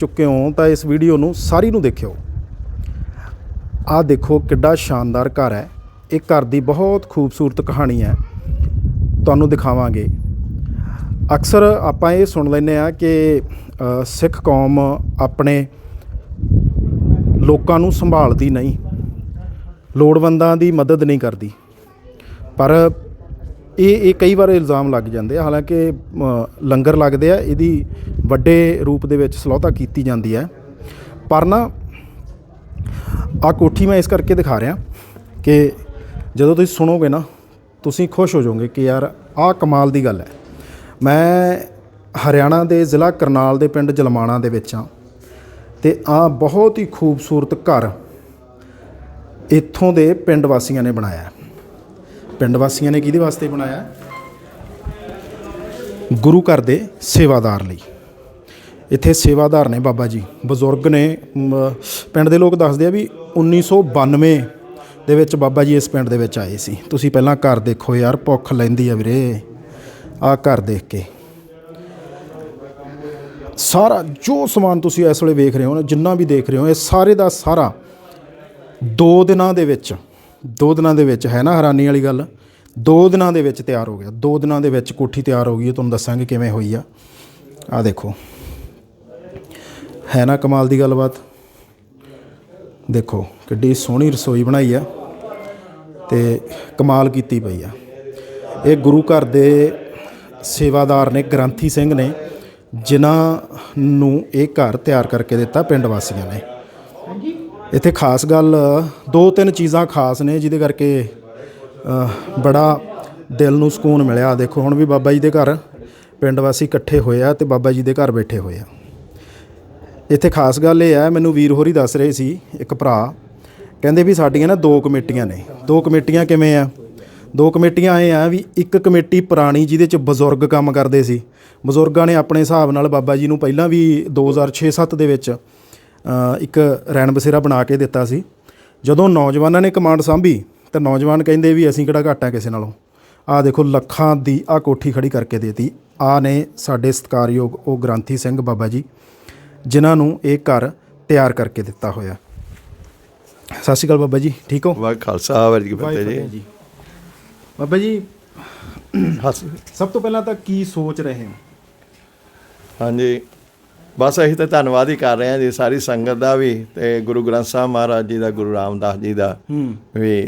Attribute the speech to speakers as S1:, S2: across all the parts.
S1: ਚੁੱਕੇ ਹੋ ਤਾਂ ਇਸ ਵੀਡੀਓ ਨੂੰ ਸਾਰੀ ਨੂੰ ਦੇਖਿਓ। ਆਹ ਦੇਖੋ ਕਿੱਡਾ ਸ਼ਾਨਦਾਰ ਘਰ ਹੈ। ਇਹ ਘਰ ਦੀ ਬਹੁਤ ਖੂਬਸੂਰਤ ਕਹਾਣੀ ਹੈ। ਤੁਹਾਨੂੰ ਦਿਖਾਵਾਂਗੇ। ਅਕਸਰ ਆਪਾਂ ਇਹ ਸੁਣ ਲੈਂਦੇ ਆ ਕਿ ਸਿੱਖ ਕੌਮ ਆਪਣੇ ਲੋਕਾਂ ਨੂੰ ਸੰਭਾਲਦੀ ਨਹੀਂ। ਲੋੜਵੰਦਾਂ ਦੀ ਮਦਦ ਨਹੀਂ ਕਰਦੀ। ਪਰ ਇਹ ਇਹ ਕਈ ਵਾਰ ਇਲਜ਼ਾਮ ਲੱਗ ਜਾਂਦੇ ਆ। ਹਾਲਾਂਕਿ ਲੰਗਰ ਲੱਗਦੇ ਆ। ਇਹਦੀ ਵੱਡੇ ਰੂਪ ਦੇ ਵਿੱਚ ਸਲੋਤਾ ਕੀਤੀ ਜਾਂਦੀ ਹੈ। ਪਰ ਨਾ ਆ ਕੋਠੀ ਮੈਂ ਇਸ ਕਰਕੇ ਦਿਖਾ ਰਿਹਾ ਕਿ ਜਦੋਂ ਤੁਸੀਂ ਸੁਣੋਗੇ ਨਾ, ਤੁਸੀਂ ਖੁਸ਼ ਹੋ ਜਾਓਗੇ ਕਿ ਯਾਰ ਆਹ ਕਮਾਲ ਦੀ ਗੱਲ ਹੈ। ਮੈਂ ਹਰਿਆਣਾ ਦੇ ਜ਼ਿਲ੍ਹਾ ਕਰਨਾਲ ਦੇ ਪਿੰਡ ਜਲਮਾਣਾ ਦੇ ਵਿੱਚ ਹਾਂ ਤੇ ਆ ਬਹੁਤ ਹੀ ਖੂਬਸੂਰਤ ਘਰ ਇੱਥੋਂ ਦੇ ਪਿੰਡ ਵਾਸੀਆਂ ਨੇ ਬਣਾਇਆ ਪਿੰਡ ਵਾਸੀਆਂ ਨੇ ਕਿਹਦੇ ਵਾਸਤੇ ਬਣਾਇਆ ਗੁਰੂ ਘਰ ਦੇ ਸੇਵਾਦਾਰ ਲਈ। ਇੱਥੇ ਸੇਵਾਦਾਰ ਨੇ ਬਾਬਾ ਜੀ। ਬਜ਼ੁਰਗ ਨੇ ਪਿੰਡ ਦੇ ਲੋਕ ਦੱਸਦੇ ਆ ਵੀ 1992 ਦੇ ਵਿੱਚ ਬਾਬਾ ਜੀ ਇਸ ਪਿੰਡ ਦੇ ਵਿੱਚ ਆਏ ਸੀ। ਤੁਸੀਂ ਪਹਿਲਾਂ ਘਰ ਦੇਖੋ ਯਾਰ, ਭੁੱਖ ਲੈਂਦੀ ਆ ਵੀਰੇ। ਆਹ ਘਰ ਦੇਖ ਕੇ। ਸਾਰਾ ਜੋ ਸਮਾਨ ਤੁਸੀਂ ਇਸ ਵੇਲੇ ਵੇਖ ਰਹੇ ਹੋ ਨਾ, ਜਿੰਨਾ ਵੀ ਦੇਖ ਰਹੇ ਹੋ, ਇਹ ਸਾਰੇ ਦਾ ਸਾਰਾ ਦੋ ਦਿਨਾਂ ਦੇ ਵਿੱਚ, ਦੋ ਦਿਨਾਂ ਦੇ ਵਿੱਚ ਹੈ ਨਾ ਹੈਰਾਨੀ ਵਾਲੀ ਗੱਲ? ਦੋ ਦਿਨਾਂ ਦੇ ਵਿੱਚ ਤਿਆਰ ਹੋ ਗਿਆ। ਦੋ ਦਿਨਾਂ ਦੇ ਵਿੱਚ ਕੋਠੀ ਤਿਆਰ ਹੋ ਗਈ ਹੈ। ਤੁਹਾਨੂੰ ਦੱਸਾਂਗੇ ਕਿਵੇਂ ਹੋਈ ਆ। ਆ ਦੇਖੋ। ਹੈ ਨਾ ਕਮਾਲ ਦੀ ਗੱਲਬਾਤ? ਦੇਖੋ, ਕਿੱਡੀ ਸੋਹਣੀ ਰਸੋਈ ਬਣਾਈ ਆ ਤੇ ਕਮਾਲ ਕੀਤੀ ਪਈ ਆ। ਇਹ ਗੁਰੂ ਘਰ ਦੇ ਸੇਵਾਦਾਰ ਨੇ, ਗ੍ਰੰਥੀ ਸਿੰਘ ਨੇ, ਜਿਨ੍ਹਾਂ ਨੂੰ ਇਹ ਘਰ ਤਿਆਰ ਕਰਕੇ ਦਿੱਤਾ ਪਿੰਡ ਵਾਸੀਆਂ ਨੇ। ਇੱਥੇ ਖਾਸ ਗੱਲ, ਦੋ ਤਿੰਨ ਚੀਜ਼ਾਂ ਖਾਸ ਨੇ, ਜਿਹਦੇ ਕਰਕੇ ਬੜਾ ਦਿਲ ਨੂੰ ਸਕੂਨ ਮਿਲਿਆ। ਦੇਖੋ, ਹੁਣ ਵੀ ਬਾਬਾ ਜੀ ਦੇ ਘਰ ਪਿੰਡ ਵਾਸੀ ਇਕੱਠੇ ਹੋਏ ਆ ਤੇ ਬਾਬਾ ਜੀ ਦੇ ਘਰ ਬੈਠੇ ਹੋਏ ਆ। ਇੱਥੇ ਖਾਸ ਗੱਲ ਇਹ ਹੈ, ਮੈਨੂੰ ਵੀਰ ਹੋਰੀ ਦੱਸ ਰਹੇ ਸੀ, ਇੱਕ ਭਰਾ। ਕਹਿੰਦੇ ਵੀ ਸਾਡੀਆਂ ਨਾ ਦੋ ਕਮੇਟੀਆਂ ਨੇ। ਦੋ ਕਮੇਟੀਆਂ ਕਿਵੇਂ ਆ? ਦੋ ਕਮੇਟੀਆਂ ਇਹ ਆ ਵੀ ਇੱਕ ਕਮੇਟੀ ਪੁਰਾਣੀ ਜਿਹਦੇ ਚ ਬਜ਼ੁਰਗ ਕੰਮ ਕਰਦੇ ਸੀ। ਬਜ਼ੁਰਗਾਂ ਨੇ ਆਪਣੇ ਹਿਸਾਬ ਨਾਲ ਬਾਬਾ ਜੀ ਨੂੰ ਪਹਿਲਾਂ ਵੀ 2006-7 ਦੇ ਵਿੱਚ ਇੱਕ ਰੈਣ ਬਸੇਰਾ ਬਣਾ ਕੇ ਦਿੱਤਾ ਸੀ। ਜਦੋਂ ਨੌਜਵਾਨਾਂ ਨੇ ਕਮਾਂਡ ਸੰਭੀ, ਤਾਂ ਨੌਜਵਾਨ ਕਹਿੰਦੇ ਵੀ ਅਸੀਂ ਕਿਹੜਾ ਘੱਟ ਆ ਕਿਸੇ ਨਾਲੋਂ। ਆਹ ਦੇਖੋ ਲੱਖਾਂ ਦੀ ਆ ਕੋਠੀ ਖੜੀ ਕਰਕੇ ਦੇਤੀ। ਆ ਨੇ ਸਾਡੇ ਸਤਿਕਾਰਯੋਗ ਉਹ ਗ੍ਰੰਥੀ ਸਿੰਘ ਬਾਬਾ ਜੀ। ਜਿਨ੍ਹਾਂ ਨੂੰ ਇਹ ਘਰ ਤਿਆਰ ਕਰਕੇ ਦਿੱਤਾ ਹੋਇਆ। ਸਤਿ ਸ਼੍ਰੀ ਅਕਾਲ ਬਾਬਾ ਜੀ ਠੀਕ ਹੋ?
S2: ਵਾਹ ਖਾਲਸਾ ਵਾਹਿਗੁਰੂ ਜੀ ਕੀ ਫਤਿਹ ਜੀ।
S1: ਬਾਬਾ ਜੀ ਸਭ ਤੋਂ ਪਹਿਲਾਂ ਤਾਂ ਕੀ ਸੋਚ ਰਹੇ ਹੋ?
S2: ਹਾਂਜੀ ਬਸ ਅਸੀਂ ਤਾਂ ਧੰਨਵਾਦ ਹੀ ਕਰ ਰਹੇ ਹਾਂ ਜੀ ਸਾਰੀ ਸੰਗਤ ਦਾ ਵੀ ਤੇ ਗੁਰੂ ਗ੍ਰੰਥ ਸਾਹਿਬ ਮਹਾਰਾਜ ਜੀ ਦਾ ਗੁਰੂ ਰਾਮਦਾਸ ਜੀ ਦਾ ਵੀ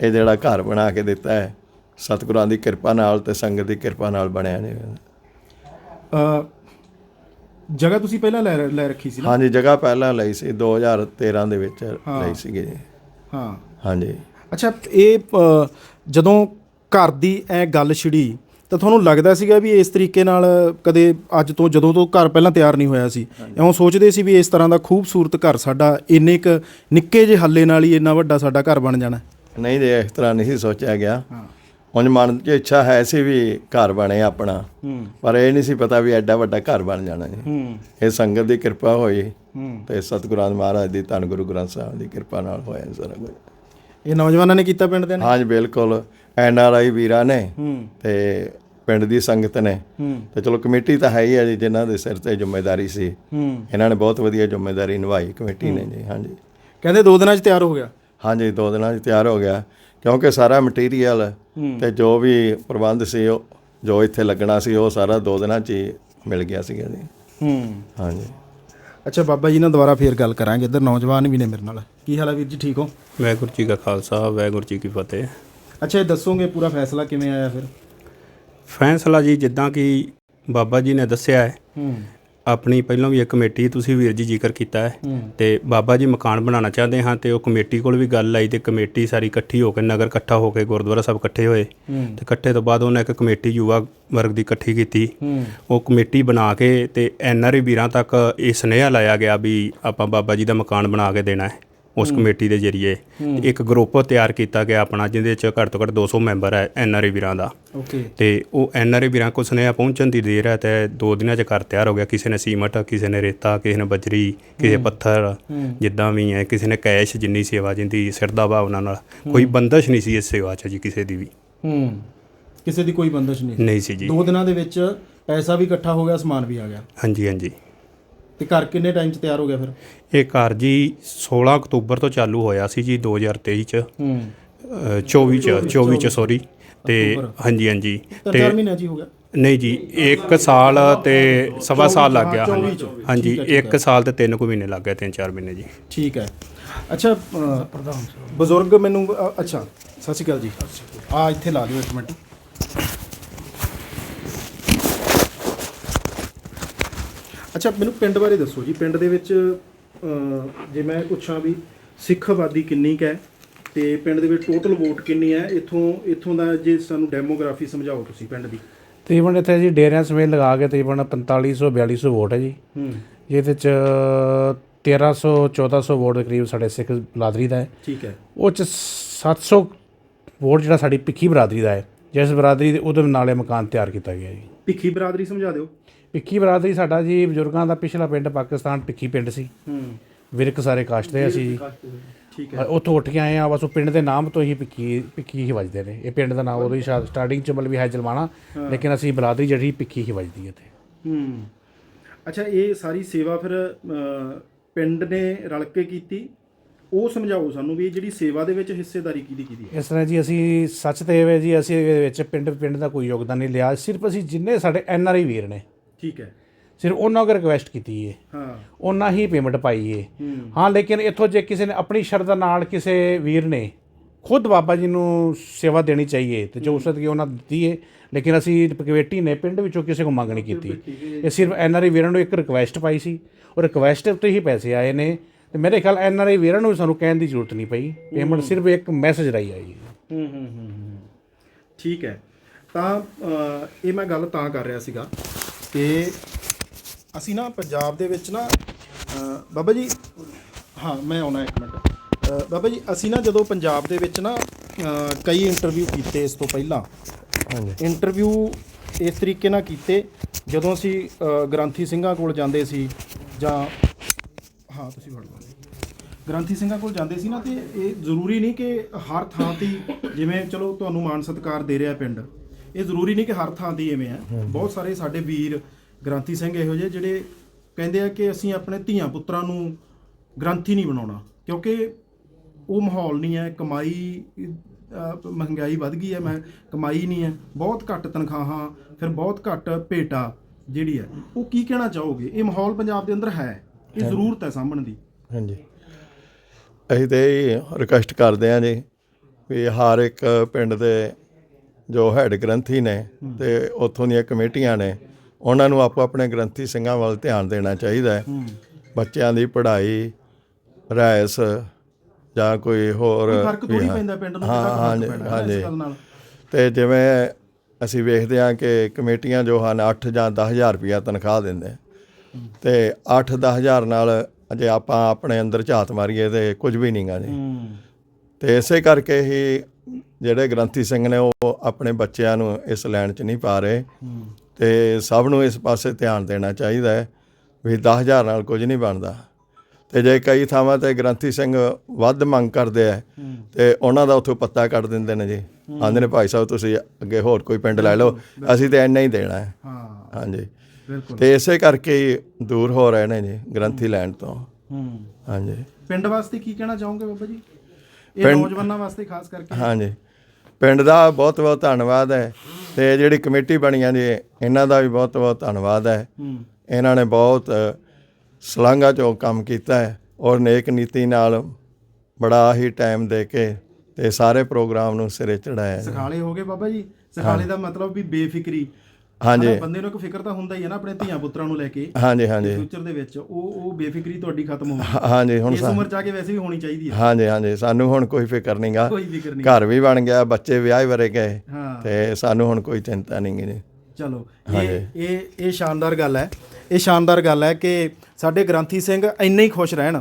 S2: ਇਹ ਜਿਹੜਾ ਘਰ ਬਣਾ ਕੇ ਦਿੱਤਾ ਹੈ। ਸਤਿਗੁਰਾਂ ਦੀ ਕਿਰਪਾ ਨਾਲ ਤੇ ਸੰਗਤ ਦੀ ਕਿਰਪਾ ਨਾਲ ਬਣਿਆ ਜੀ।
S1: ਅ, ਜਗ੍ਹਾ ਤੁਸੀਂ ਪਹਿਲਾਂ ਲੈ ਲੈ ਰੱਖੀ ਸੀ ਨਾ?
S2: ਹਾਂਜੀ ਜਗ੍ਹਾ ਪਹਿਲਾਂ ਲਈ ਸੀ 2013 ਦੇ ਵਿੱਚ। ਲਈ ਸੀਗੀ
S1: ਹਾਂ।
S2: ਹਾਂਜੀ।
S1: ਅੱਛਾ ਇਹ ਜਦੋਂ ਘਰ ਦੀ ਐ ਗੱਲ ਛਿੜੀ ਤਾਂ ਤੁਹਾਨੂੰ ਲੱਗਦਾ ਸੀਗਾ ਵੀ ਇਸ ਤਰੀਕੇ ਨਾਲ ਕਦੇ ਅੱਜ ਤੋਂ ਜਦੋਂ ਤੋਂ ਘਰ ਪਹਿਲਾਂ ਤਿਆਰ ਨਹੀਂ ਹੋਇਆ ਸੀ ਇਉਂ ਸੋਚਦੇ ਸੀ ਵੀ ਇਸ ਤਰ੍ਹਾਂ ਦਾ ਖੂਬਸੂਰਤ ਘਰ ਸਾਡਾ ਇੰਨੇ ਕ ਨਿੱਕੇ ਜਿਹੇ ਹੱਲੇ ਨਾਲ ਹੀ ਇੰਨਾ ਵੱਡਾ ਸਾਡਾ ਘਰ ਬਣ ਜਾਣਾ?
S2: ਨਹੀਂ ਜੀ ਇਸ ਤਰ੍ਹਾਂ ਨਹੀਂ ਸੀ ਸੋਚਿਆ ਗਿਆ।
S1: ਹਾਂ।
S2: ਉਂਝ ਮਨ 'ਚ ਇੱਛਾ ਹੈ ਸੀ ਵੀ ਘਰ ਬਣੇ ਆਪਣਾ।
S1: ਹੂੰ।
S2: ਪਰ ਇਹ ਨਹੀਂ ਸੀ ਪਤਾ ਵੀ ਐਡਾ ਵੱਡਾ ਘਰ ਬਣ ਜਾਣਾ ਜੀ।
S1: ਹੂੰ।
S2: ਇਹ ਸੰਗਤ ਦੀ ਕਿਰਪਾ ਹੋਈ।
S1: ਹੂੰ।
S2: ਤੇ ਸਤਿਗੁਰਾਂ ਮਹਾਰਾਜ ਦੀ ਧੰਨ ਗੁਰੂ ਗ੍ਰੰਥ ਸਾਹਿਬ ਦੀ ਕਿਰਪਾ ਨਾਲ ਹੋਇਆ ਸਾਰਾ ਕੁਝ।
S1: ਇਹ ਨੌਜਵਾਨਾਂ ਨੇ ਕੀਤਾ ਪਿੰਡ ਦੇ ਨੇ?
S2: ਹਾਂਜੀ ਬਿਲਕੁਲ। ਐਨ ਆਰ ਆਈ ਵੀਰਾਂ ਨੇ।
S1: ਹੂੰ।
S2: ਤੇ ਪਿੰਡ ਦੀ ਸੰਗਤ ਨੇ।
S1: ਹੂੰ।
S2: ਤੇ ਚਲੋ ਕਮੇਟੀ ਤਾਂ ਹੈ ਹੀ ਹੈ ਜੀ ਜਿਨ੍ਹਾਂ ਦੇ ਸਿਰ ਤੇ ਜ਼ਿੰਮੇਵਾਰੀ ਸੀ।
S1: ਹੂੰ।
S2: ਇਹਨਾਂ ਨੇ ਬਹੁਤ ਵਧੀਆ ਜ਼ਿੰਮੇਵਾਰੀ ਨਿਭਾਈ ਕਮੇਟੀ ਨੇ ਜੀ ਹਾਂਜੀ।
S1: ਕਹਿੰਦੇ ਦੋ ਦਿਨਾਂ 'ਚ ਤਿਆਰ ਹੋ ਗਿਆ?
S2: ਹਾਂਜੀ ਦੋ ਦਿਨਾਂ 'ਚ ਤਿਆਰ ਹੋ ਗਿਆ। ਕਿਉਂਕਿ ਸਾਰਾ ਮਟੀਰੀਅਲ
S1: ਹੂੰ।
S2: ਤੇ ਜੋ ਵੀ ਪ੍ਰਬੰਧ ਸੀ ਉਹ ਜੋ ਇੱਥੇ ਲੱਗਣਾ ਸੀ ਉਹ ਸਾਰਾ ਦੋ ਦਿਨਾਂ 'ਚ ਹੀ ਮਿਲ ਗਿਆ ਸੀਗਾ ਜੀ।
S1: ਹੂੰ।
S2: ਹਾਂਜੀ।
S1: ਅੱਛਾ ਬਾਬਾ ਜੀ ਨਾਲ ਦੁਬਾਰਾ ਫੇਰ ਗੱਲ ਕਰਾਂਗੇ। ਇੱਧਰ ਨੌਜਵਾਨ ਵੀ ਨੇ ਮੇਰੇ ਨਾਲ। ਕੀ ਹਾਲ ਹੈ ਵੀਰ ਜੀ ਠੀਕ ਹੋ?
S3: ਵਾਹਿਗੁਰੂ ਜੀ ਕਾ ਖਾਲਸਾ ਵਾਹਿਗੁਰੂ ਜੀ ਕੀ ਫਤਿਹ।
S1: ਅੱਛਾ ਇਹ ਦੱਸੋਗੇ ਪੂਰਾ ਫੈਸਲਾ ਕਿਵੇਂ ਆਇਆ ਫਿਰ?
S3: ਫੈਸਲਾ ਜੀ ਜਿੱਦਾਂ ਕਿ ਬਾਬਾ ਜੀ ਨੇ ਦੱਸਿਆ ਹੈ
S1: ਹੂੰ।
S3: ਆਪਣੀ ਪਹਿਲਾਂ ਵੀ ਇੱਕ ਕਮੇਟੀ ਤੁਸੀਂ ਵੀਰ ਜੀ ਜ਼ਿਕਰ ਕੀਤਾ ਹੈ। ਤੇ ਬਾਬਾ ਜੀ ਮਕਾਨ ਬਣਾਉਣਾ ਚਾਹੁੰਦੇ ਹਾਂ ਤੇ ਉਹ ਕਮੇਟੀ ਕੋਲ ਵੀ ਗੱਲ ਆਈ ਤੇ ਕਮੇਟੀ ਸਾਰੀ ਇਕੱਠੀ ਹੋ ਕੇ ਨਗਰ ਇਕੱਠਾ ਹੋ ਕੇ ਗੁਰਦੁਆਰਾ ਸਾਹਿਬ ਇਕੱਠੇ ਹੋਏ। ਤੇ ਇਕੱਠੇ ਤੋਂ ਬਾਅਦ ਉਹਨੇ ਇੱਕ ਕਮੇਟੀ ਯੁਵਾ ਵਰਗ ਦੀ ਇਕੱਠੀ ਕੀਤੀ। ਉਹ ਕਮੇਟੀ ਬਣਾ ਕੇ ਤੇ ਐਨਆਰਆਈ ਵੀਰਾਂ ਤੱਕ ਇਹ ਸੁਨੇਹਾ ਲਾਇਆ ਗਿਆ ਵੀ ਆਪਾਂ ਬਾਬਾ ਜੀ ਦਾ ਮਕਾਨ ਬਣਾ ਕੇ ਦੇਣਾ ਹੈ। ਉਸ ਕਮੇਟੀ ਦੇ ਜ਼ਰੀਏ ਇੱਕ ਗਰੁੱਪ ਤਿਆਰ ਕੀਤਾ ਗਿਆ ਆਪਣਾ ਜਿਹਦੇ ਚ ਘੱਟ ਤੋਂ ਘੱਟ 200 ਮੈਂਬਰ ਹੈ ਐਨਆਰਆਈ ਵੀਰਾਂ ਦਾ।
S1: ਓਕੇ।
S3: ਤੇ ਉਹ ਐਨਆਰਆਈ ਵੀਰਾਂ ਕੋਲ ਸੁਨੇਹਾ ਪਹੁੰਚਣ ਦੀ ਦੇਰ ਹੈ ਤੇ ਦੋ ਦਿਨਾਂ ਚ ਘਰ ਤਿਆਰ ਹੋ ਗਿਆ। ਕਿਸੇ ਨੇ ਸੀਮਟ ਕਿਸੇ ਨੇ ਰੇਤਾ ਕਿਸੇ ਨੇ ਬਜਰੀ ਕਿਸੇ ਪੱਥਰ ਜਿੱਦਾਂ ਵੀ ਹੈ ਕਿਸੇ ਨੇ ਕੈਸ਼ ਜਿੰਨੀ ਸੇਵਾ ਜਿੰਦੀ ਸਿਰਦਾ ਭਾਵਨਾ ਨਾਲ। ਕੋਈ ਬੰਦਸ਼ ਨਹੀਂ ਸੀ ਇਸ ਸੇਵਾ ਚ ਜੀ ਕਿਸੇ ਦੀ ਵੀ।
S1: ਹੂੰ। ਕਿਸੇ ਦੀ ਕੋਈ ਬੰਦਸ਼ ਨਹੀਂ
S3: ਨਹੀਂ ਸੀ ਜੀ।
S1: ਦੋ ਦਿਨਾਂ ਦੇ ਵਿੱਚ ਪੈਸਾ ਵੀ ਇਕੱਠਾ ਹੋ ਗਿਆ ਸਮਾਨ ਵੀ ਆ ਗਿਆ।
S3: ਹਾਂਜੀ ਹਾਂਜੀ।
S1: ਤੇ ਘਰ ਕਿੰਨੇ ਟਾਈਮ 'ਚ ਤਿਆਰ ਹੋ ਗਿਆ ਫਿਰ?
S3: ਇਹ ਘਰ ਜੀ 16 ਅਕਤੂਬਰ ਤੋਂ ਚਾਲੂ ਹੋਇਆ ਸੀ ਜੀ 2023 ਚ।
S1: ਹੂੰ।
S3: ਅ, 24 ਚ 24 ਚ ਸੌਰੀ ਤੇ ਹਾਂਜੀ ਹਾਂਜੀ।
S1: ਤਾਂ
S3: ਤੇ
S1: ਚਾਰ ਮਹੀਨਿਆਂ 'ਚ ਹੀ ਗਿਆ?
S3: ਨਹੀਂ ਜੀ 1 ਸਾਲ ਤੇ ਸਵਾ ਸਾਲ ਲੱਗ ਗਿਆ ਹਾਂਜੀ। ਹਾਂਜੀ 1 ਸਾਲ ਤੇ 3 ਕੁ ਮਹੀਨੇ ਲੱਗ ਗਏ 3-4 ਮਹੀਨੇ ਜੀ।
S1: ਠੀਕ ਹੈ। ਅੱਛਾ ਪ੍ਰਧਾਨ ਬਜ਼ੁਰਗ ਮੈਨੂੰ ਅ, ਅੱਛਾ ਸਤਿ ਸ਼੍ਰੀ ਅਕਾਲ ਜੀ। ਆ ਇੱਥੇ ਲਾ ਲਿਓ ਇੱਕ ਮਿੰਟ। ਅੱਛਾ ਮੈਨੂੰ ਪਿੰਡ ਬਾਰੇ ਦੱਸੋ ਜੀ। ਪਿੰਡ ਦੇ ਵਿੱਚ ਜੇ ਮੈਂ ਪੁੱਛਾਂ ਵੀ ਸਿੱਖ ਆਬਾਦੀ ਕਿੰਨੀ ਕੁ ਹੈ ਤੇ ਪਿੰਡ ਦੇ ਵਿੱਚ ਟੋਟਲ ਵੋਟ ਕਿੰਨੀ ਹੈ ਇੱਥੋਂ ਇੱਥੋਂ ਦਾ ਜੇ ਸਾਨੂੰ ਡੈਮੋਗ੍ਰਾਫੀ ਸਮਝਾਓ ਤੁਸੀਂ ਪਿੰਡ ਦੀ।
S4: ਤਕਰੀਬਨ ਇੱਥੇ ਜੀ ਡੇਰਿਆਂ ਸਮੇਤ ਲਗਾ ਕੇ ਤਕਰੀਬਨ 4500 4200 ਵੋਟ ਹੈ ਜੀ।
S1: ਹੂੰ।
S4: ਜਿਹਦੇ ਚ 1300 1400 ਵੋਟ ਦੇ ਕਰੀਬ ਸਾਡੇ ਸਿੱਖ ਬਰਾਦਰੀ ਦਾ ਹੈ।
S1: ਠੀਕ ਹੈ।
S4: ਉਹ ਚ 700 ਵੋਟ ਜਿਹੜਾ ਸਾਡੀ ਭਿੱਖੀ ਬਰਾਦਰੀ ਦਾ ਹੈ ਜਿਸ ਬਰਾਦਰੀ ਦੇ ਉਹਦੇ ਨਾਲੇ ਮਕਾਨ ਤਿਆਰ ਕੀਤਾ ਗਿਆ ਜੀ।
S1: ਭਿੱਖੀ ਬਰਾਦਰੀ ਸਮਝਾ ਦਿਓ।
S4: ਭਿੱਖੀ ਬਰਾਦਰੀ ਸਾਡਾ ਜੀ ਬਜ਼ੁਰਗਾਂ ਦਾ ਪਿਛਲਾ ਪਿੰਡ ਪਾਕਿਸਤਾਨ ਭਿੱਖੀ ਪਿੰਡ ਸੀ।
S1: ਹੂੰ।
S4: ਵਿਰਕ ਸਾਰੇ ਕਾਸ਼ਟ ਦੇ ਅਸੀਂ ਜੀ।
S1: ਠੀਕ ਹੈ।
S4: ਉੱਥੋਂ ਉੱਠ ਕੇ ਆਏ ਆ ਬਸ ਉਹ ਪਿੰਡ ਦੇ ਨਾਮ ਤੋਂ ਹੀ ਭਿੱਖੀ ਭਿੱਖੀ ਹੀ ਵੱਜਦੇ ਨੇ। ਇਹ ਪਿੰਡ ਦਾ ਨਾਮ ਉਦੋਂ ਹੀ ਸਟਾਰਟਿੰਗ ਚ ਮਤਲਬ ਵੀ ਹੈ ਜਲਵਾਣਾ ਲੇਕਿਨ ਅਸੀਂ ਬਰਾਦਰੀ ਜਿਹੜੀ ਭਿੱਖੀ ਹੀ ਵੱਜਦੀ ਹੈ ਇੱਥੇ।
S1: ਹੂੰ। ਅੱਛਾ ਇਹ ਸਾਰੀ ਸੇਵਾ ਫਿਰ ਪਿੰਡ ਨੇ ਰਲ ਕੇ ਕੀਤੀ? ਉਹ ਸਮਝਾਓ ਸਾਨੂੰ ਵੀ ਇਹ ਜਿਹੜੀ ਸੇਵਾ ਦੇ ਵਿੱਚ ਹਿੱਸੇਦਾਰੀ ਕਿਹਦੀ ਕਿਹਦੀ ਹੈ?
S4: ਇਸ ਤਰ੍ਹਾਂ ਜੀ ਅਸੀਂ ਸੱਚ ਤੇ ਵੇ ਜੀ ਅਸੀਂ ਇਹਦੇ ਵਿੱਚ ਪਿੰਡ ਪਿੰਡ ਦਾ ਕੋਈ ਯੋਗਦਾਨ ਨਹੀਂ ਲਿਆ। ਸਿਰਫ ਅਸੀਂ ਜਿੰਨੇ ਸਾਡੇ ਐਨ ਆਰ ਆਈ ਵੀਰ ਨੇ
S1: ਠੀਕ ਹੈ।
S4: ਸਿਰਫ ਉਹਨਾਂ ਕੋਲ ਰਿਕਵੈਸਟ ਕੀਤੀ ਏ।
S1: ਹਾਂ।
S4: ਉਹਨਾਂ ਹੀ ਪੇਮੈਂਟ ਪਾਈ ਏ।
S1: ਹੂੰ।
S4: ਹਾਂ ਲੇਕਿਨ ਇੱਥੋਂ ਜੇ ਕਿਸੇ ਨੇ ਆਪਣੀ ਸ਼ਰਧਾ ਨਾਲ ਕਿਸੇ ਵੀਰ ਨੇ ਖੁਦ ਬਾਬਾ ਜੀ ਨੂੰ ਸੇਵਾ ਦੇਣੀ ਚਾਹੀਏ ਤੇ ਜੋ ਉਸਤ ਕੀ ਉਹਨਾਂ ਦਿੱਤੀ ਏ ਲੇਕਿਨ ਅਸੀਂ ਕਮੇਟੀ ਨੇ ਪਿੰਡ ਵਿੱਚੋਂ ਕਿਸੇ ਕੋ ਮੰਗ ਨਹੀਂ ਕੀਤੀ। ਇਹ ਸਿਰਫ ਐਨ ਆਰ ਆਈ ਵੀਰਾਂ ਨੂੰ ਇੱਕ ਰਿਕਵੈਸਟ ਪਾਈ ਸੀ। ਉਹ ਰਿਕਵੈਸਟ ਉੱਤੇ ਹੀ ਪੈਸੇ ਆਏ ਨੇ। ਤੇ ਮੇਰੇ ਖਿਆਲ ਐਨ ਆਰ ਆਈ ਵੀਰਾਂ ਨੂੰ ਵੀ ਸਾਨੂੰ ਕਹਿਣ ਦੀ ਜ਼ਰੂਰਤ ਨਹੀਂ ਪਈ। ਪੇਮੈਂਟ ਸਿਰਫ ਇੱਕ ਮੈਸੇਜ ਰਾਈ ਆਈ ਹੈ।
S1: ਹੂੰ ਹੂੰ। ਠੀਕ ਹੈ। ਤਾਂ ਇਹ ਮੈਂ ਗੱਲ ਤਾਂ ਕਰ ਰਿਹਾ ਸੀਗਾ ਕਿ ਅਸੀਂ ਨਾ ਪੰਜਾਬ ਦੇ ਵਿੱਚ ਨਾ ਬਾਬਾ ਜੀ ਹਾਂ ਮੈਂ ਆਉਣਾ ਇੱਕ ਮਿੰਟ। ਬਾਬਾ ਜੀ ਅਸੀਂ ਨਾ ਜਦੋਂ ਪੰਜਾਬ ਦੇ ਵਿੱਚ ਨਾ ਕਈ ਇੰਟਰਵਿਊ ਕੀਤੇ ਇਸ ਤੋਂ ਪਹਿਲਾਂ
S2: ਹਾਂਜੀ।
S1: ਇੰਟਰਵਿਊ ਇਸ ਤਰੀਕੇ ਨਾਲ ਕੀਤੇ ਜਦੋਂ ਅਸੀਂ ਅ, ਗ੍ਰੰਥੀ ਸਿੰਘਾਂ ਕੋਲ ਜਾਂਦੇ ਸੀ ਜਾਂ ਹਾਂ ਤੁਸੀਂ ਫੜ ਲਓ। ਗ੍ਰੰਥੀ ਸਿੰਘਾਂ ਕੋਲ ਜਾਂਦੇ ਸੀ ਨਾ ਤੇ ਇਹ ਜ਼ਰੂਰੀ ਨਹੀਂ ਕਿ ਹਰ ਥਾਂ ਤੇ ਹੀ ਜਿਵੇਂ ਚਲੋ ਤੁਹਾਨੂੰ ਮਾਨ ਸਤਿਕਾਰ ਦੇ ਰਿਹਾ ਪਿੰਡ। ਇਹ ਜ਼ਰੂਰੀ ਨਹੀਂ ਕਿ ਹਰ ਥਾਂ ਤੇ ਹੀ ਐਵੇਂ ਆ ਬਹੁਤ ਸਾਰੇ ਸਾਡੇ ਵੀਰ ਗ੍ਰੰਥੀ ਸਿੰਘ ਇਹੋ ਜਿਹੇ ਜਿਹੜੇ ਕਹਿੰਦੇ ਆ ਕਿ ਅਸੀਂ ਆਪਣੇ ਧੀਆਂ ਪੁੱਤਰਾਂ ਨੂੰ ਗ੍ਰੰਥੀ ਨਹੀਂ ਬਣਾਉਣਾ ਕਿਉਂਕਿ ਉਹ ਮਾਹੌਲ ਨਹੀਂ ਹੈ ਕਮਾਈ ਅਹ, ਮਹਿੰਗਾਈ ਵੱਧ ਗਈ ਹੈ ਮੈਂ ਕਮਾਈ ਨਹੀਂ ਹੈ। ਬਹੁਤ ਘੱਟ ਤਨਖਾਹਾਂ ਫਿਰ ਬਹੁਤ ਘੱਟ ਭੇਟਾ ਜਿਹੜੀ ਹੈ। ਉਹ ਕੀ ਕਹਿਣਾ ਚਾਹੋਗੇ? ਇਹ ਮਾਹੌਲ ਪੰਜਾਬ ਦੇ ਅੰਦਰ ਹੈ। ਇਹ ਜ਼ਰੂਰਤ ਹੈ ਸਾਂਭਣ ਦੀ।
S2: ਹਾਂਜੀ। ਅਸੀਂ ਤੇ ਰਿਕਵੈਸਟ ਕਰਦੇ ਹਾਂ ਜੀ ਵੀ ਹਰ ਇੱਕ ਪਿੰਡ ਦੇ ਜੋ ਹੈਡ ਗ੍ਰੰਥੀ ਨੇ ਤੇ ਉੱਥੋਂ ਦੀਆਂ ਕਮੇਟੀਆਂ ਨੇ ਉਹਨਾਂ ਨੂੰ ਆਪੋ ਆਪਣੇ ਗ੍ਰੰਥੀ ਸਿੰਘਾਂ ਵੱਲ ਧਿਆਨ ਦੇਣਾ ਚਾਹੀਦਾ ਹੈ। ਬੱਚਿਆਂ ਦੀ ਪੜ੍ਹਾਈ ਰਹਿਸ ਜਾਂ ਕੋਈ ਹੋਰ
S1: ਫ਼ਰਕ ਥੋੜੀ। ਪੈਂਦਾ ਪਿੰਡ ਨੂੰ
S2: ਹਾਂ,
S1: ਹੈ
S2: ਤੇ ਜਿਵੇਂ ਅਸੀਂ ਵੇਖਦੇ ਹਾਂ ਕਿ ਕਮੇਟੀਆਂ ਜੋ ਹਨ 8 ਜਾਂ 10000 ਰੁਪਇਆ ਤਨਖਾਹ ਦਿੰਦੇ ਤੇ 8-10000 ਨਾਲ ਜੇ ਆਪਾਂ ਆਪਣੇ ਅੰਦਰ ਝਾਤ ਮਾਰੀਏ ਤੇ ਕੁਝ ਵੀ ਨਹੀਂਗਾ ਜੀ। ਤੇ ਇਸੇ ਕਰਕੇ ਹੀ ਜਿਹੜੇ ਗ੍ਰੰਥੀ ਸਿੰਘ ਨੇ ਉਹ ਆਪਣੇ ਬੱਚਿਆਂ ਨੂੰ ਇਸ ਲਾਈਨ 'ਚ ਨਹੀਂ ਪਾ ਰਹੇ ਤੇ ਸਭ ਨੂੰ ਇਸ ਪਾਸੇ ਧਿਆਨ ਦੇਣਾ ਚਾਹੀਦਾ ਹੈ ਵੀ 10000 ਨਾਲ ਕੁਝ ਨਹੀਂ ਬਣਦਾ। ਤੇ ਜੇ ਕਈ ਥਾਵਾਂ ਤੇ ਗ੍ਰੰਥੀ ਸਿੰਘ ਵੱਧ ਮੰਗ ਕਰਦੇ ਆ ਤੇ ਉਹਨਾਂ ਦਾ ਉੱਥੋਂ ਪੱਤਾ ਕੱਢ ਦਿੰਦੇ ਨੇ ਜੀ। ਆਂਦੇ ਨੇ ਭਾਈ ਸਾਹਿਬ ਤੁਸੀਂ ਅੱਗੇ ਹੋਰ ਕੋਈ ਪਿੰਡ ਲੈ ਲਓ। ਅਸੀਂ ਤੇ ਇੰਨਾ ਹੀ ਦੇਣਾ ਹੈ।
S1: ਹਾਂ।
S2: ਹਾਂਜੀ। ਤੇ ਇਸੇ ਕਰਕੇ ਦੂਰ ਹੋ ਰਹੇ ਨੇ ਜੀ ਗ੍ਰੰਥੀ ਲੈਣ ਤੋਂ।
S1: ਹੂੰ।
S2: ਹਾਂਜੀ।
S1: ਪਿੰਡ ਵਾਸਤੇ ਕੀ ਕਹਿਣਾ ਚਾਹੋਗੇ ਬਾਬਾ ਜੀ? ਇਹ ਨੌਜਵਾਨਾਂ ਵਾਸਤੇ ਖਾਸ ਕਰਕੇ।
S2: ਹਾਂਜੀ। ਪਿੰਡ ਦਾ ਬਹੁਤ ਬਹੁਤ ਧੰਨਵਾਦ ਹੈ। ਤੇ ਜਿਹੜੀ ਕਮੇਟੀ ਬਣੀਆਂ ਜੀ ਇਹਨਾਂ ਦਾ ਵੀ ਬਹੁਤ ਬਹੁਤ ਧੰਨਵਾਦ ਹੈ। ਇਹਨਾਂ ਨੇ ਬਹੁਤ ਸਲਾਂਘਾ ਚੋਂ ਕੰਮ ਕੀਤਾ ਹੈ ਔਰ ਨੇਕ ਨੀਤੀ ਨਾਲ ਬੜਾ ਹੀ ਟਾਈਮ ਦੇ ਕੇ ਤੇ ਸਾਰੇ ਪ੍ਰੋਗਰਾਮ ਨੂੰ ਸਿਰੇ ਚੜਾਇਆ
S1: ਸਖਾਲੇ ਹੋ ਗਏ ਬਾਬਾ ਜੀ। ਸਖਾਲੇ ਦਾ ਮਤਲਬ ਵੀ ਬੇਫਿਕਰੀ।
S2: ਹਾਂਜੀ।
S1: ਬੰਦੇ ਨੂੰ ਇੱਕ ਫਿਕਰ ਤਾਂ ਹੁੰਦਾ ਹੀ ਹੈ ਨਾ ਆਪਣੇ ਧੀਆਂ ਪੁੱਤਰਾਂ ਨੂੰ ਲੈ ਕੇ
S2: ਹਾਂਜੀ ਹਾਂਜੀ।
S1: ਫਿਊਚਰ ਦੇ ਵਿੱਚ ਉਹ ਉਹ ਬੇਫਿਕਰੀ ਤੁਹਾਡੀ ਖਤਮ ਹੋ
S2: ਹਾਂ- ਹਾਂਜੀ ਹੁਣ
S1: ਗਈ ਇਸ ਉਮਰ ਚ ਆ ਕੇ ਵੈਸੇ ਵੀ ਹੋਣੀ ਚਾਹੀਦੀ ਹੈ।
S2: ਹਾਂਜੀ ਹਾਂਜੀ ਸਾਨੂੰ ਹੁਣ ਕੋਈ ਫਿਕਰ ਨਹੀਂਗਾ
S1: ਕੋਈ ਫਿਕਰ ਨਹੀਂ
S2: ਘਰ ਵੀ ਬਣ ਗਿਆ ਬੱਚੇ ਵਿਆਹ ਵਰੇ ਗਏ। ਤੇ ਸਾਨੂੰ ਹੁਣ ਕੋਈ ਚਿੰਤਾ ਨਹੀਂ ਗੀ।
S1: ਚਲੋ ਇਹ ਇਹ ਇਹ ਸ਼ਾਨਦਾਰ ਗੱਲ ਹੈ। ਇਹ ਸ਼ਾਨਦਾਰ ਗੱਲ ਹੈ ਕਿ ਸਾਡੇ ਗ੍ਰੰਥੀ ਸਿੰਘ ਇੰਨੇ ਹੀ ਖੁਸ਼ ਰਹਿਣ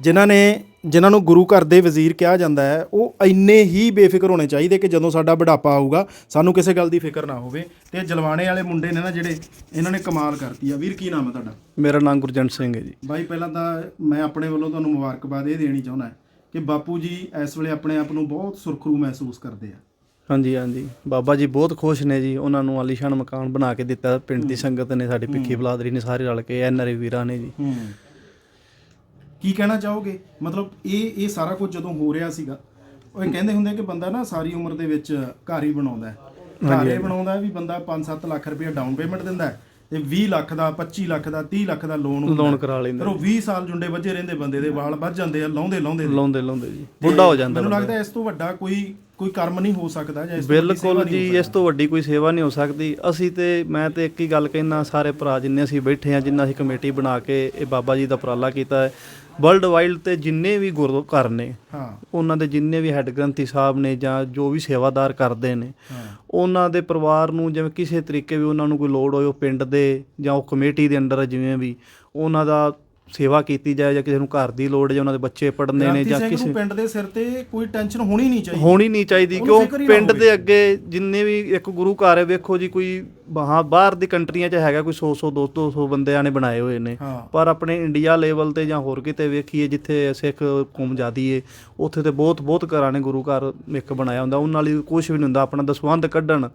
S1: ਜਿਨ੍ਹਾਂ ਨੇ ਜਿਨ੍ਹਾਂ ਨੂੰ ਗੁਰੂ ਘਰ ਦੇ ਵਜ਼ੀਰ ਕਿਹਾ ਜਾਂਦਾ ਹੈ ਉਹ ਇੰਨੇ ਹੀ ਬੇਫਿਕਰ ਹੋਣੇ ਚਾਹੀਦੇ ਕਿ ਜਦੋਂ ਸਾਡਾ ਬੁਢਾਪਾ ਆਊਗਾ ਸਾਨੂੰ ਕਿਸੇ ਗੱਲ ਦੀ ਫਿਕਰ ਨਾ ਹੋਵੇ। ਤੇ ਜਲਵਾਣੇ ਵਾਲੇ ਮੁੰਡੇ ਨੇ ਨਾ ਜਿਹੜੇ ਇਹਨਾਂ ਨੇ ਕਮਾਲ ਕਰਤੀ ਆ। ਵੀਰ ਕੀ ਨਾਮ ਹੈ ਤੁਹਾਡਾ?
S5: ਮੇਰਾ ਨਾਮ ਗੁਰਜੰਟ ਸਿੰਘ ਹੈ ਜੀ।
S1: ਬਾਈ ਪਹਿਲਾਂ ਤਾਂ ਮੈਂ ਆਪਣੇ ਵੱਲੋਂ ਤੁਹਾਨੂੰ ਮੁਬਾਰਕਬਾਦ ਇਹ ਦੇਣੀ ਚਾਹੁੰਦਾ ਕਿ ਬਾਪੂ ਜੀ ਇਸ ਵੇਲੇ ਆਪਣੇ ਆਪ ਨੂੰ ਬਹੁਤ ਸੁਰਖਰੂ ਮਹਿਸੂਸ ਕਰਦੇ ਆ।
S5: ਹਾਂਜੀ ਹਾਂਜੀ। ਬਾਬਾ ਜੀ ਬਹੁਤ ਖੁਸ਼ ਨੇ ਜੀ ਉਹਨਾਂ ਨੂੰ ਆਲੀਸ਼ਾਨ ਮਕਾਨ ਬਣਾ ਕੇ ਦਿੱਤਾ। ਪਿੰਡ ਦੀ ਸੰਗਤ ਨੇ ਸਾਡੀ ਪਿੱਖੀ ਬਲਾਦਰੀ ਨੇ ਸਾਰੇ ਰਲ ਕੇ ਐਨਆਰਏ ਵੀਰਾਂ ਨੇ ਜੀ।
S1: ਹੂੰ। ਕੀ ਕਹਿਣਾ ਚਾਹੋਗੇ? ਮਤਲਬ ਇਹ ਇਹ ਸਾਰਾ ਕੁਝ ਜਦੋਂ ਹੋ ਰਿਹਾ ਸੀਗਾ ਉਹ ਇਹ ਕਹਿੰਦੇ ਹੁੰਦੇ ਕਿ ਬੰਦਾ ਨਾ ਸਾਰੀ ਉਮਰ ਦੇ ਵਿੱਚ ਘਰ ਹੀ ਬਣਾਉਂਦਾ ਹੈ। ਘਰ ਇਹ ਬਣਾਉਂਦਾ ਹੈ ਵੀ ਬੰਦਾ 5-7 ਲੱਖ ਰੁਪਏ ਡਾਊਨ ਪੇਮੈਂਟ ਦਿੰਦਾ ਹੈ ਤੇ 20 ਲੱਖ ਦਾ 25 ਲੱਖ ਦਾ 30 ਲੱਖ ਦਾ ਲੋਨ
S5: ਲੋਨ ਕਰਾ ਲੈਂਦੇ
S1: ਫਿਰ ਉਹ 20 ਸਾਲ ਜੁੰਡੇ ਵੱਜੇ ਰਹਿੰਦੇ ਬੰਦੇ ਦੇ ਵਾਲ ਵੱਜ ਜਾਂਦੇ ਆ ਲਾਉਂਦੇ ਲਾਉਂਦੇ
S5: ਲਾਉਂਦੇ ਲਾਉਂਦੇ ਜੀ। ਬੁੱਢਾ ਹੋ ਜਾਂਦਾ
S1: ਮੈਨੂੰ। ਲੱਗਦਾ ਇਸ ਤੋਂ ਵੱਡਾ ਕੋਈ ਕੋਈ ਕਰਮ ਨਹੀਂ ਹੋ ਸਕਦਾ ਜਾਂ ਇਸ
S5: ਬਿਲਕੁਲ ਜੀ
S1: ਹੋ
S5: ਇਸ ਤੋਂ ਵੱਡੀ ਕੋਈ ਸੇਵਾ ਨਹੀਂ ਹੋ ਸਕਦੀ। ਅਸੀਂ ਤੇ ਮੈਂ ਤੇ ਇੱਕ ਹੀ ਗੱਲ ਕਹਿਣਾ ਸਾਰੇ ਭਰਾ ਜਿੰਨੇ ਅਸੀਂ ਬੈਠੇ ਆ ਜਿੰਨਾ ਅਸੀਂ ਕਮੇਟੀ ਬਣਾ ਕੇ ਇਹ ਬਾਬਾ ਜੀ ਦਾ ਉਪਰਾਲਾ ਕੀਤਾ ਹੈ ਵਰਲਡ ਵਾਈਡ ਤੇ ਜਿੰਨੇ ਵੀ ਗੁਰੂ ਘਰ ਨੇ
S1: ਹਾਂ।
S5: ਉਹਨਾਂ ਦੇ ਜਿੰਨੇ ਵੀ ਹੈੱਡ ਗ੍ਰੰਥੀ ਸਾਹਿਬ ਨੇ ਜਾਂ ਜੋ ਵੀ ਸੇਵਾਦਾਰ ਕਰਦੇ ਨੇ ਉਹਨਾਂ ਦੇ ਪਰਿਵਾਰ ਨੂੰ ਜਿਵੇਂ ਕਿਸੇ ਤਰੀਕੇ ਵੀ ਉਹਨਾਂ ਨੂੰ ਕੋਈ ਲੋੜ ਹੋਏ ਉਹ ਪਿੰਡ ਦੇ ਜਾਂ ਉਹ ਕਮੇਟੀ ਦੇ ਅੰਡਰ ਜਿਵੇਂ ਵੀ ਉਹਨਾਂ ਦਾ ਸੇਵਾ ਕੀਤੀ ਜਾਏ ਜਾਂ ਕਿਸੇ ਨੂੰ ਘਰ ਦੀ ਲੋੜ ਜਾਂ ਉਹਨਾਂ ਦੇ ਬੱਚੇ ਪੜ੍ਹਨੇ ਨੇ ਜਾਂ ਕਿਸੇ
S1: ਪਿੰਡ ਦੇ ਸਿਰ ਤੇ ਕੋਈ ਟੈਨਸ਼ਨ ਹੋਣੀ ਨਹੀਂ ਚਾਹੀਦੀ।
S5: ਹੋਣੀ ਨਹੀਂ ਚਾਹੀਦੀ ਕਿਉਂ? ਪਿੰਡ। ਦੇ ਅੱਗੇ ਜਿੰਨੇ ਵੀ ਇੱਕ ਗੁਰੂ ਘਰ ਹੈ ਵੇਖੋ ਜੀ ਕੋਈ ਬਾਹਰ ਬਾਹਰ ਦੀ ਕੰਟਰੀਆਂ 'ਚ ਹੈਗਾ ਕੋਈ 100 100 200 200 ਬੰਦਿਆਂ ਨੇ ਬਣਾਏ ਹੋਏ ਨੇ। ਪਰ ਆਪਣੇ ਇੰਡੀਆ ਲੈਵਲ ਤੇ ਜਾਂ ਹੋਰ ਕਿਤੇ ਵੇਖੀਏ ਜਿੱਥੇ ਸਿੱਖ ਕੌਮ ਜ਼ਿਆਦੀ ਏ ਉੱਥੇ ਤੇ ਬਹੁਤ ਬਹੁਤ ਘਰਾਂ ਨੇ ਗੁਰੂ ਘਰ ਇੱਕ ਬਣਾਇਆ ਹੁੰਦਾ। ਉਹਨਾਂ ਲਈ ਕੁਝ ਵੀ ਨਹੀਂ ਹੁੰਦਾ ਆਪਣਾ ਦਸਵੰਧ ਕੱਢਣ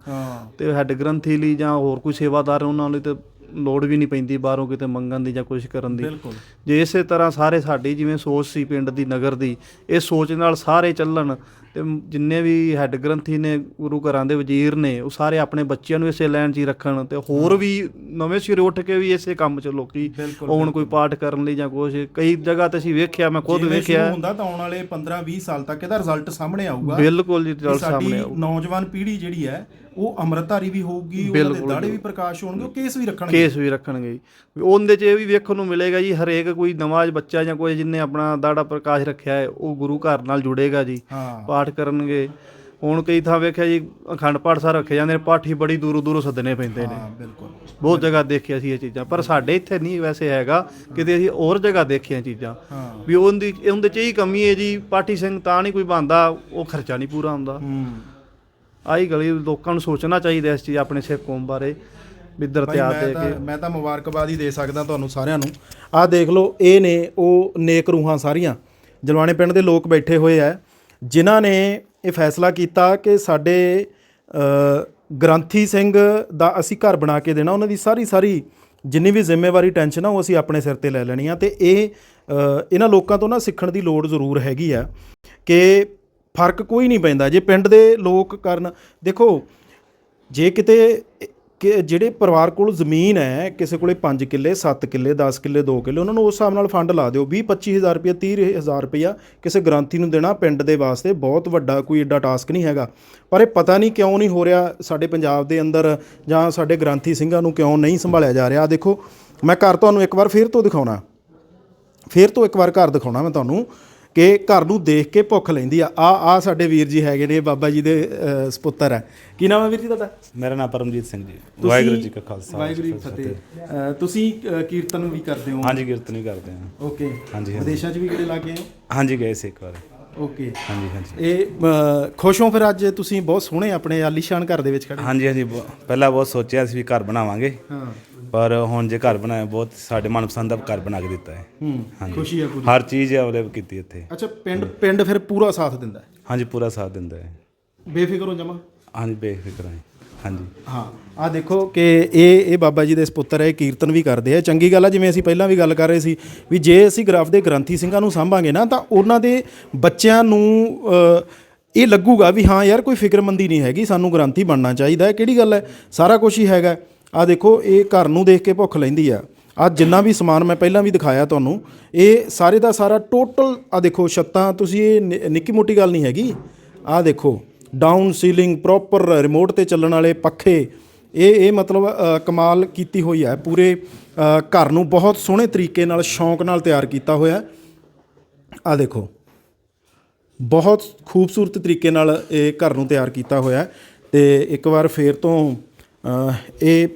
S5: ਤੇ ਹੈੱਡ ਗ੍ਰੰਥੀ ਲਈ ਜਾਂ ਹੋਰ ਕੋਈ ਸੇਵਾਦਾਰ ਉਹਨਾਂ ਲਈ ਤੇ ਲੋੜ ਵੀ ਨਹੀਂ ਪੈਂਦੀ ਬਾਹਰੋਂ ਕਿਤੇ ਮੰਗਣ ਦੀ ਜਾਂ ਕੁਝ ਕਰਨ ਦੀ।
S1: ਬਿਲਕੁਲ।
S5: ਜੇ ਇਸੇ ਤਰ੍ਹਾਂ ਸਾਰੇ ਸਾਡੀ ਜਿਵੇਂ ਸੋਚ ਸੀ ਪਿੰਡ ਦੀ ਨਗਰ ਦੀ ਇਹ ਸੋਚ ਨਾਲ ਸਾਰੇ ਚੱਲਣ ਤੇ ਜਿੰਨੇ ਵੀ ਹੈੱਡ ਗ੍ਰੰਥੀ ਨੇ ਗੁਰੂ ਘਰਾਂ ਦੇ ਵਜ਼ੀਰ ਨੇ ਉਹ ਸਾਰੇ ਆਪਣੇ ਬੱਚਿਆਂ ਨੂੰ ਇਸੇ ਲਾਈਨ 'ਚ ਹੀ ਰੱਖਣ ਤੇ ਹੋਰ ਵੀ ਨਵੇਂ ਸਿਰੇ ਉੱਠ ਕੇ ਵੀ ਇਸੇ ਕੰਮ 'ਚ ਲੋਕੀ ਆਉਣ ਕੋਈ ਪਾਠ ਕਰਨ ਲਈ ਜਾਂ ਕੁਝ ਕਈ ਜਗ੍ਹਾ ਤੇ ਅਸੀਂ ਵੇਖਿਆ ਮੈਂ ਖੁਦ ਵੇਖਿਆ।
S1: ਹੁੰਦਾ ਤਾਂ ਆਉਣ ਵਾਲੇ 15 20 ਸਾਲ ਤੱਕ ਇਹਦਾ ਰਿਜ਼ਲਟ ਸਾਹਮਣੇ ਆਊਗਾ।
S5: ਬਿਲਕੁਲ ਜੀ ਰਿਜ਼ਲਟ ਸਾਹਮਣੇ ਆਊ
S1: ਨੌਜਵਾਨ ਪੀੜ੍ਹੀ ਜਿਹੜੀ ਹੈ ਉਹ ਅੰਮ੍ਰਿਤਧਾਰੀ ਵੀ ਹੋਊਗੀ ਉਹਨਾਂ ਦੇ ਦਾੜੇ ਵੀ ਪ੍ਰਕਾਸ਼ ਹੋਣਗੇ ਉਹ ਕੇਸ ਵੀ ਰੱਖਣਗੇ।
S5: ਕੇਸ ਵੀ ਰੱਖਣਗੇ। ਉਹਦੇ 'ਚ ਇਹ ਵੀ ਵੇਖਣ ਨੂੰ ਮਿਲੇਗਾ ਜੀ ਹਰੇਕ ਕੋਈ ਨਵਾਂ ਬੱਚਾ ਜਾਂ ਕੋਈ ਜਿੰਨੇ ਆਪਣਾ ਦਾੜਾ ਪ੍ਰਕਾਸ਼ ਰੱਖਿਆ ਹੈ ਉਹ ਗੁਰੂ ਘਰ ਨਾਲ ਜੁੜੇਗਾ ਜੀ। ਪਾਠ ਕਰਨਗੇ। ਹੁਣ ਕਈ ਥਾਂ ਵੇਖਿਆ ਜੀ ਅਖੰਡ ਪਾਠ ਸਾਹਿਬ ਰੱਖੇ ਜਾਂਦੇ ਨੇ ਪਾਠੀ ਬੜੀ ਦੂਰੋਂ ਦੂਰੋਂ ਸੱਦਣੇ ਪੈਂਦੇ ਨੇ।
S1: ਹਾਂ ਬਿਲਕੁਲ।
S5: ਬਹੁਤ ਜਗ੍ਹਾ ਦੇਖਿਆ ਸੀ ਇਹ ਚੀਜ਼ਾਂ ਪਰ ਸਾਡੇ ਇੱਥੇ ਨਹੀਂ ਵੈਸੇ ਹੈਗਾ ਕਿਤੇ ਅਸੀਂ ਹੋਰ ਜਗ੍ਹਾ ਦੇਖੀਆਂ ਚੀਜ਼ਾਂ।
S1: ਹਾਂ।
S5: ਵੀ ਉਹਦੀ ਉਹਦੇ 'ਚ ਹੀ ਕਮੀ ਹੈ ਜੀ ਪਾਠੀ ਸਿੰਘ ਤਾਂ ਨਹੀਂ ਕੋਈ ਬੰਦਾ ਉਹ ਖਰਚਾ ਨਹੀਂ ਪੂਰਾ ਹੁੰਦਾ।
S1: ਹੂੰ।
S5: ਆਹੀ ਗਲੀ ਲੋਕਾਂ ਨੂੰ ਸੋਚਣਾ ਚਾਹੀਦਾ ਇਸ ਚੀਜ਼ ਆਪਣੇ ਸਿੱਖ ਕੌਮ ਬਾਰੇ ਵੀ
S1: ਭਾਈ
S5: ਧਿਆਨ
S1: ਮੈਂ
S5: ਦੇ
S1: ਤਾਂ
S5: ਕੇ
S1: ਮੈਂ ਤਾਂ ਮੁਬਾਰਕਬਾਦ ਹੀ ਦੇ ਸਕਦਾ ਤੁਹਾਨੂੰ ਸਾਰਿਆਂ ਨੂੰ। ਆਹ ਦੇਖ ਲਓ ਇਹ ਨੇ ਉਹ ਨੇਕ ਰੂਹਾਂ ਸਾਰੀਆਂ। ਜਲਵਾਣੇ ਪਿੰਡ ਦੇ ਲੋਕ ਬੈਠੇ ਹੋਏ ਆ। ਜਿਨ੍ਹਾਂ ਨੇ ਇਹ ਫੈਸਲਾ ਕੀਤਾ ਕਿ ਸਾਡੇ ਗ੍ਰੰਥੀ ਸਿੰਘ ਦਾ ਅਸੀਂ ਘਰ ਬਣਾ ਕੇ ਦੇਣਾ, ਉਹਨਾਂ ਦੀ ਸਾਰੀ ਸਾਰੀ ਜਿੰਨੀ ਵੀ ਜ਼ਿੰਮੇਵਾਰੀ ਟੈਨਸ਼ਨ ਆ, ਉਹ ਅਸੀਂ ਆਪਣੇ ਸਿਰ ਤੇ ਲੈ ਲੈਣੀ ਆ। ਤੇ ਇਹ ਇਹਨਾਂ ਲੋਕਾਂ ਤੋਂ ਨਾ ਸਿੱਖਣ ਦੀ ਲੋੜ ਜ਼ਰੂਰ ਹੈਗੀ ਆ ਕਿ ਫ਼ਰਕ ਕੋਈ ਨਹੀਂ ਪੈਂਦਾ। ਜੇ ਪਿੰਡ ਦੇ ਲੋਕ ਕਰਨ, ਦੇਖੋ, ਜੇ ਕਿਤੇ ਕਿ ਜਿਹੜੇ ਪਰਿਵਾਰ ਕੋਲ ਜ਼ਮੀਨ ਹੈ, ਕਿਸੇ ਕੋਲੇ 5 ਕਿੱਲੇ 7 ਕਿੱਲੇ 10 ਕਿੱਲੇ 2 ਕਿੱਲੇ, ਉਹਨਾਂ ਨੂੰ ਉਸ ਹਿਸਾਬ ਨਾਲ ਫੰਡ ਲਾ ਦਿਓ। 20 25000 ਰੁਪਏ 30000 ਰੁਪਇਆ ਕਿਸੇ ਗ੍ਰਾਂਤੀ ਨੂੰ ਦੇਣਾ ਪਿੰਡ ਦੇ ਵਾਸਤੇ। ਬਹੁਤ ਵੱਡਾ ਕੋਈ ਏਡਾ ਟਾਸਕ ਨਹੀਂ ਹੈਗਾ। ਪਰ ਇਹ ਪਤਾ ਨਹੀਂ ਕਿਉਂ ਨਹੀਂ ਹੋ ਰਿਹਾ ਸਾਡੇ ਪੰਜਾਬ ਦੇ ਅੰਦਰ ਜਾਂ ਸਾਡੇ ਗ੍ਰਾਂਥੀ ਸਿੰਘਾਂ ਨੂੰ ਕਿਉਂ ਨਹੀਂ ਸੰਭਾਲਿਆ ਜਾ ਰਿਹਾ। ਆਹ ਦੇਖੋ, ਮੈਂ ਘਰ ਤੁਹਾਨੂੰ ਇੱਕ ਵਾਰ ਫੇਰ ਤੋਂ ਦਿਖਾਉਣਾ। ਫਿਰ ਤੋਂ ਇੱਕ ਵਾਰ ਘਰ ਦਿਖਾਉਣਾ ਮੈਂ ਤੁਹਾਨੂੰ। ਕਿ ਘਰ ਨੂੰ ਦੇਖ ਕੇ ਭੁੱਖ ਲੈਂਦੀ ਆ। ਆ ਆ ਸਾਡੇ ਵੀਰ ਜੀ ਹੈਗੇ ਨੇ ਬਾਬਾ ਜੀ ਦੇ ਅ, ਸਪੁੱਤਰ ਹੈ ਕੀ ਨਾਮ ਹੈ ਵੀਰ ਜੀ ਤੁਹਾਡਾ?
S6: ਮੇਰਾ ਨਾਮ ਪਰਮਜੀਤ ਸਿੰਘ ਜੀ। ਵਾਹਿਗੁਰੂ ਜੀ ਕਾ ਖਾਲਸਾ
S1: ਵਾਹਿਗੁਰੂ ਜੀ ਕੀ ਫਤਿਹ। ਅ, ਤੁਸੀਂ ਅ, ਕੀਰਤਨ ਵੀ ਕਰਦੇ ਹੋ?
S6: ਹਾਂਜੀ ਕੀਰਤਨ ਕਰਦੇ ਹਾਂ।
S1: ਓਕੇ।
S6: ਹਾਂਜੀ, ਹਾਂਜੀ।
S1: ਵਿਦੇਸ਼ਾਂ 'ਚ ਵੀ ਕਿਹੜੇ ਲੱਗੇ ਹੋ?
S6: ਹਾਂਜੀ ਗਏ ਸੀ ਇੱਕ ਵਾਰ।
S1: ਓਕੇ।
S6: ਹਾਂਜੀ ਹਾਂਜੀ।
S1: ਇਹ ਅ, ਖੁਸ਼ ਹੋ ਫਿਰ ਅੱਜ ਤੁਸੀਂ? ਬਹੁਤ ਸੋਹਣੇ ਆਪਣੇ ਆਲੀਸ਼ਾਨ ਘਰ ਦੇ ਵਿੱਚ ਖੜੇ
S6: ਹਾਂਜੀ ਹਾਂਜੀ। ਬਹੁ- ਪਹਿਲਾਂ ਬਹੁਤ ਸੋਚਿਆ ਸੀ ਵੀ ਘਰ ਬਣਾਵਾਂਗੇ।
S1: ਹਾਂ।
S6: ਪਰ ਹੁਣ ਜੇ ਘਰ ਬਣਾਇਆ ਬਹੁਤ ਸਾਡੇ ਮਨਪਸੰਦ ਦਾ ਘਰ ਬਣਾ ਕੇ ਦਿੱਤਾ ਹੈ।
S1: ਹੂੰ
S6: ਹਾਂਜੀ।
S1: ਖੁਸ਼ੀ ਆ ਪੂਰੀ।
S6: ਹਰ ਚੀਜ਼ ਅਵੇਲੇਬਲ ਕੀਤੀ ਇੱਥੇ।
S1: ਅੱਛਾ ਪਿੰਡ ਪਿੰਡ ਫਿਰ ਪੂਰਾ ਸਾਥ ਦਿੰਦਾ ਹੈ?
S6: ਹਾਂਜੀ ਪੂਰਾ ਸਾਥ ਦਿੰਦਾ ਹੈ।
S1: ਬੇਫਿਕਰ ਹੋ ਜਮਾ?
S6: ਹਾਂਜੀ ਬੇਫਿਕਰ ਹਾਂ ਹਾਂਜੀ।
S1: ਹਾਂ ਆ ਦੇਖੋ ਕਿ ਇਹ ਇਹ ਬਾਬਾ ਜੀ ਦੇ ਸਪੁੱਤਰ ਹੈ ਕੀਰਤਨ ਵੀ ਕਰਦੇ ਆ। ਚੰਗੀ ਗੱਲ ਆ ਜਿਵੇਂ ਅਸੀਂ ਪਹਿਲਾਂ ਵੀ ਗੱਲ ਕਰ ਰਹੇ ਸੀ ਵੀ ਜੇ ਅਸੀਂ ਗ੍ਰਾਫ ਦੇ ਗ੍ਰੰਥੀ ਸਿੰਘਾਂ ਨੂੰ ਸਾਂਭਾਂਗੇ ਨਾ ਤਾਂ ਉਹਨਾਂ ਦੇ ਬੱਚਿਆਂ ਨੂੰ ਇਹ ਲੱਗੂਗਾ ਵੀ ਹਾਂ ਯਾਰ ਕੋਈ ਫਿਕਰਮੰਦੀ ਨਹੀਂ ਹੈਗੀ ਸਾਨੂੰ ਗ੍ਰੰਥੀ ਬਣਨਾ ਚਾਹੀਦਾ ਹੈ। ਕਿਹੜੀ ਗੱਲ ਹੈ? ਸਾਰਾ ਕੁਝ ਹੀ ਹੈਗਾ ਆ ਦੇਖੋ, ਇਹ ਘਰ ਨੂੰ ਦੇਖ ਕੇ ਭੁੱਖ ਲੈਂਦੀ ਆ। ਆ ਜਿੰਨਾ ਵੀ ਸਮਾਨ ਮੈਂ ਪਹਿਲਾਂ ਵੀ ਦਿਖਾਇਆ ਤੁਹਾਨੂੰ, ਇਹ ਸਾਰੇ ਦਾ ਸਾਰਾ ਟੋਟਲ ਆ ਦੇਖੋ ਛੱਤਾਂ, ਤੁਸੀਂ ਇਹ ਨਿ- ਨਿੱਕੀ ਮੋਟੀ ਗੱਲ ਨਹੀਂ ਹੈਗੀ। ਆ ਦੇਖੋ ਡਾਊਨ ਸੀਲਿੰਗ ਪ੍ਰੋਪਰ ਰਿਮੋਟ ਤੇ ਚੱਲਣ ਵਾਲੇ ਪੱਖੇ, ਇਹ ਇਹ ਮਤਲਬ ਕਮਾਲ ਕੀਤੀ ਹੋਈ ਹੈ ਪੂਰੇ ਘਰ ਨੂੰ ਬਹੁਤ ਸੋਹਣੇ ਤਰੀਕੇ ਨਾਲ, ਸ਼ੌਂਕ ਨਾਲ ਤਿਆਰ ਕੀਤਾ ਹੋਇਆ। ਆ ਦੇਖੋ, ਬਹੁਤ ਖੂਬਸੂਰਤ ਤਰੀਕੇ ਨਾਲ ਇਹ ਘਰ ਨੂੰ ਤਿਆਰ ਕੀਤਾ ਹੋਇਆ। ਹੈ ਤੇ ਇੱਕ ਵਾਰ ਫੇਰ ਤੋਂ ਇਹ